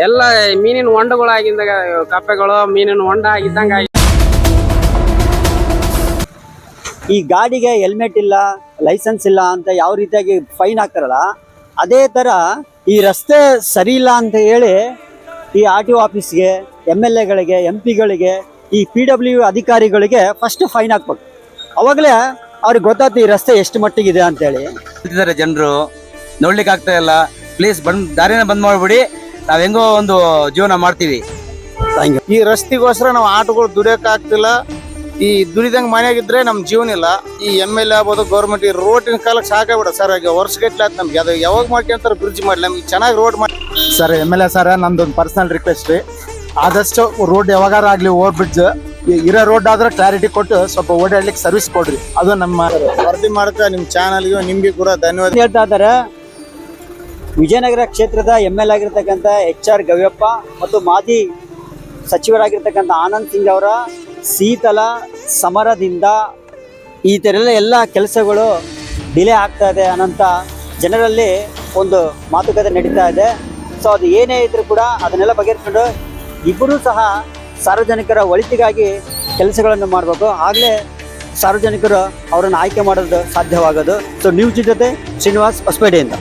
ಎಲ್ಲ ಮೀನಿನ ಹೊಂಡಗಳಾಗಿದ್ದಾಗ ಕಪ್ಪೆಗಳು ಮೀನಿನ ಹೊಂಡ ಆಗಿದ್ದಂಗ ಆಗಿ- ಈ ಗಾಡಿಗೆ ಹೆಲ್ಮೆಟ್ ಇಲ್ಲ ಲೈಸೆನ್ಸ್ ಇಲ್ಲ ಅಂತ ಯಾವ ರೀತಿಯಾಗಿ ಫೈನ್ ಹಾಕ್ತಾರಲ್ಲ ಅದೇ ಥರ ಈ ರಸ್ತೆ ಸರಿ ಇಲ್ಲ ಅಂತ ಹೇಳಿ ಈ ಆರ್ ಟಿ ಒ ಆಫೀಸ್ಗೆ ಎಂ ಎಲ್ ಎಗಳಿಗೆ ಎಂ ಪಿಗಳಿಗೆ ಈ ಪಿ ಡಬ್ಲ್ಯೂ ಅಧಿಕಾರಿಗಳಿಗೆ ಫಸ್ಟ್ ಫೈನ್ ಹಾಕ್ಬೇಕು. ಅವಾಗಲೇ ಅವ್ರಿಗೆ ಗೊತ್ತಾಗ್ತದೆ ಈ ರಸ್ತೆ ಎಷ್ಟು ಮಟ್ಟಿಗೆ ಇದೆ ಅಂತೇಳಿ ಹೇಳಿ ಜನರು ನೋಡ್ಲಿಕ್ಕೆ ಆಗ್ತಾ ಇಲ್ಲ. ಪ್ಲೀಸ್ ಬಂದ್ ದಾರಿನ ಬಂದ್ ಮಾಡ್ಬಿಡಿ. ನಾವ್ ಹೆಂಗೋ ಒಂದು ಜೀವನ ಮಾಡ್ತೀವಿ. ಈ ರಸ್ತೆಗೋಸ್ಕರ ನಾವು ಆಟೋಗಳು ದುಡಿಯಕ್ ಆಗ್ತಿಲ್ಲ. ಈ ದುಡಿದಂಗ್ ಮನೆಯಾಗಿದ್ರೆ ನಮ್ ಜೀವನ ಇಲ್ಲ. ಈ ಎಂ ಎಲ್ ಎ ಆಗ್ಬೋದು ಗೌರ್ಮೆಂಟ್ ಈ ರೋಡಿನ ಕಾಲಕ್ಕೆ ಸಾಕಾಗ್ಬಿಡ ಸರ್. ಈಗ ವರ್ಷಗಟ್ಲೆ ಆಯ್ತು ನಮ್ಗೆ. ಅದು ಯಾವಾಗ ಮಾಡ್ಕೊಂತಾರೆ ಬ್ರಿಡ್ಜ್ ಮಾಡಿ ನಮ್ಗೆ ಚೆನ್ನಾಗಿ ರೋಡ್ ಮಾಡಿ sir M L A sir ನಮ್ದೊಂದು ಪರ್ಸನಲ್ ರಿಕ್ವೆಸ್ಟ್ ರೀ. ಆದಷ್ಟು ರೋಡ್ ಯಾವಾಗಾರ ಆಗ್ಲಿ ಓವರ್ ಬ್ರಿಡ್ಜ್ ಇರೋ ರೋಡ್ ಆದ್ರೆ ಕ್ಲಾರಿಟಿ ಕೊಟ್ಟು ಸ್ವಲ್ಪ ಓಡಾಡ್ಲಿಕ್ಕೆ ಸರ್ವಿಸ್ ಕೊಡ್ರಿ. ಅದು ನಮ್ಮ ವರದಿ ಮಾಡ್ತಾ ನಿಮ್ ಚಾನಲ್ಗೆ ನಿಮ್ಗೆ ಕೂಡ ಧನ್ಯವಾದ. ಹೇಳ್ತಾ ಇದ್ದಾರೆ. ವಿಜಯನಗರ ಕ್ಷೇತ್ರದ ಎಂ ಎಲ್ ಆಗಿರ್ತಕ್ಕಂಥ ಎಚ್ ಆರ್ ಗವ್ಯಪ್ಪ ಮತ್ತು ಮಾಜಿ ಸಚಿವರಾಗಿರ್ತಕ್ಕಂಥ ಆನಂದ್ ಸಿಂಗ್ ಅವರ ಶೀತಲ ಸಮರದಿಂದ ಈ ಥರ ಎಲ್ಲ ಕೆಲಸಗಳು ಡಿಲೇ ಆಗ್ತಾ ಇದೆ ಅನ್ನೋಂಥ ಜನರಲ್ಲಿ ಒಂದು ಮಾತುಕತೆ ನಡೀತಾ ಇದೆ. ಸೊ ಅದು ಏನೇ ಇದ್ರೂ ಕೂಡ ಅದನ್ನೆಲ್ಲ ಬಗೆಹರಿಸ್ಕೊಂಡು ಇಬ್ಬರೂ ಸಹ ಸಾರ್ವಜನಿಕರ ಒಳಿತಿಗಾಗಿ ಕೆಲಸಗಳನ್ನು ಮಾಡಬೇಕು. ಆಗಲೇ ಸಾರ್ವಜನಿಕರು ಅವರನ್ನು ಆಯ್ಕೆ ಮಾಡೋದು ಸಾಧ್ಯವಾಗೋದು. ಸೊ ನ್ಯೂಸ್ ಜೊತೆ ಶ್ರೀನಿವಾಸ್ ಹೊಸಪೇಟೆಯಿಂದ.